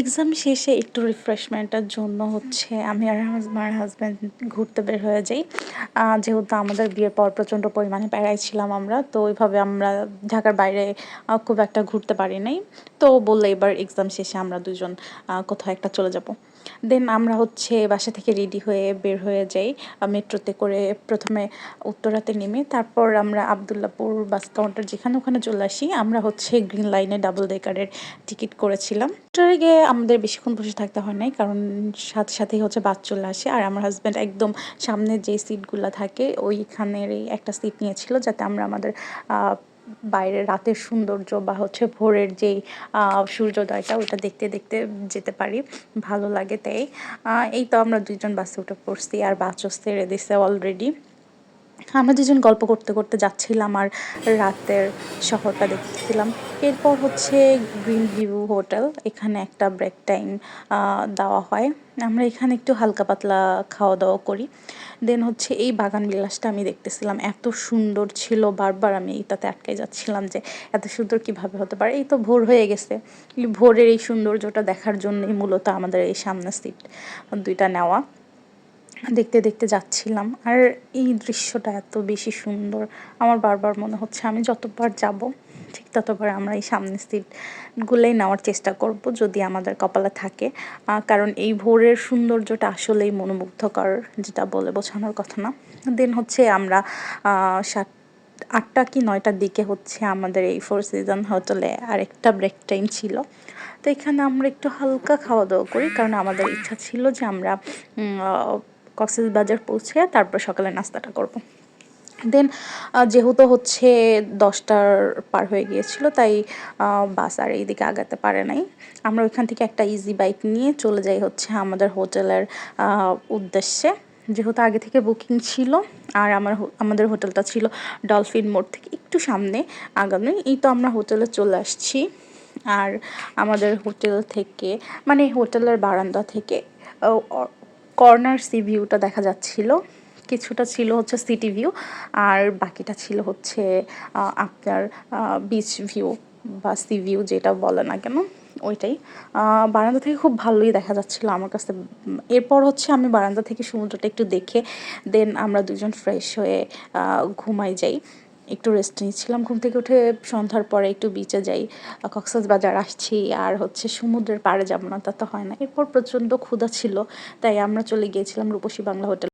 Exam শেষে একটু রিফ্রেশমেন্টের জন্য হচ্ছে আমি আর আমার হাজব্যান্ড ঘুরতে বের হয়ে যাই। যেহেতু আমাদের বিয়ের পর প্রচণ্ড পরিমাণে প্যারায় ছিলাম আমরা, তো ওইভাবে আমরা ঢাকার বাইরে খুব একটা ঘুরতে পারি নাই। তো বললে এবার এক্সাম শেষে আমরা দুজন কোথাও একটা চলে যাব। দেন আমরা হচ্ছে বাসা থেকে রেডি হয়ে বের হয়ে যাই মেট্রোতে করে প্রথমে উত্তরাতে নেমে, তারপর আমরা আবদুল্লাপুর বাস কাউন্টার যেখানে ওখানে চলে আসি, আমরা হচ্ছে গ্রিন লাইনে ডাবল ডেকারের টিকিট করেছিলাম। ট্রেনে গিয়ে আমাদের বেশিক্ষণ বসে থাকতে হয় নাই কারণ সাথে সাথেই হচ্ছে বাস চলে আসে। আর আমার হাজব্যান্ড একদম সামনে যে সিটগুলো থাকে ওইখানেরই একটা সিট নিয়েছিল যাতে আমরা আমাদের আহ, বাইরের রাতের সৌন্দর্য বা হচ্ছে ভোরের যেই সূর্যোদয়টা ওটা দেখতে দেখতে যেতে পারি ভালো লাগে তাই। এই তো আমরা দুইজন বাসে উঠে পড়ছি আর বাসও ছেড়ে দিছে অলরেডি আমরা দুজন গল্প করতে করতে যাচ্ছিলাম আর রাতের শহরটা দেখতেছিলাম এরপর হচ্ছে গ্রিন ভিউ হোটেল, এখানে একটা ব্রেক টাইম দেওয়া হয়। আমরা এখানে একটু হালকা পাতলা খাওয়া দাওয়া করি। দেন হচ্ছে এই বাগান বিলাসটা আমি দেখতেছিলাম। এত সুন্দর ছিল, বারবার আমি এটাতে আটকে যাচ্ছিলাম যে এত সুন্দর কীভাবে হতে পারে। এই তো ভোর হয়ে গেছে। ভোরের এই সৌন্দর্যটা দেখার জন্যই মূলত আমাদের এই সামনের সিট দুইটা নেওয়া। দেখতে দেখতে যাচ্ছিলাম। আর এই দৃশ্যটা এত বেশি সুন্দর। আমার বারবার মনে হচ্ছে আমি যতবার যাব, ঠিক ততবার আমরা এই সামনের সিটগুলোই নেওয়ার চেষ্টা করব যদি আমাদের কপালে থাকে। কারণ এই ভোরের সৌন্দর্যটা আসলেই মনোমুগ্ধকর, যেটা বলে বোঝানোর কথা না। দেন হচ্ছে আমরা সাত, আটটা কি নয়টার দিকে হচ্ছে আমাদের এই ফোর সিজন হোটেলে আরেকটা ব্রেক টাইম ছিল। তো এখানে আমরা একটু হালকা খাওয়া দাওয়া করি, কারণ আমাদের ইচ্ছা ছিল যে আমরা কক্সবাজার পৌঁছে তারপর সকালে নাস্তাটা করব। দেন যেহেতু হচ্ছে দশটার পার হয়ে গিয়েছিল, তাই বাস আর এইদিকে আগাতে পারে নাই। আমরা ওইখান থেকে একটা ইজি বাইক নিয়ে চলে যাই হচ্ছে আমাদের হোটেলের উদ্দেশ্যে। যেহেতু আগে থেকে বুকিং ছিল, আর আমার আমাদের হোটেলটা ছিল ডলফিন মোড় থেকে একটু সামনে আগানোই এই তো আমরা হোটেলে চলে আসছি। আর আমাদের হোটেল থেকে মানে হোটেলের বারান্দা থেকে কর্নার সি ভিউটা দেখা যাচ্ছিল। কিছুটা ছিল হচ্ছে সিটি ভিউ, আর বাকিটা ছিল হচ্ছে আপনার বিচ ভিউ বা সি ভিউ যেটা বলে না কেন, ওইটাই। বারান্দা থেকে খুব ভালোই দেখা যাচ্ছিল আমার কাছে। এরপর হচ্ছে আমি বারান্দা থেকে সমুদ্রটা একটু দেখে দেন আমরা দুজন ফ্রেশ হয়ে ঘুমাই যাই। একটু রেস্ট নিচ্ছিলাম। ঘুম থেকে উঠে সন্ধ্যার পরে একটু বিচে যাই। কক্সাস বাজার আসছি আর হচ্ছে সমুদ্রের পাড়ে যাব না, তা তো হয় না। এরপর প্রচণ্ড ক্ষুধা ছিল, তাই আমরা চলে গিয়েছিলাম রূপসী বাংলা হোটেল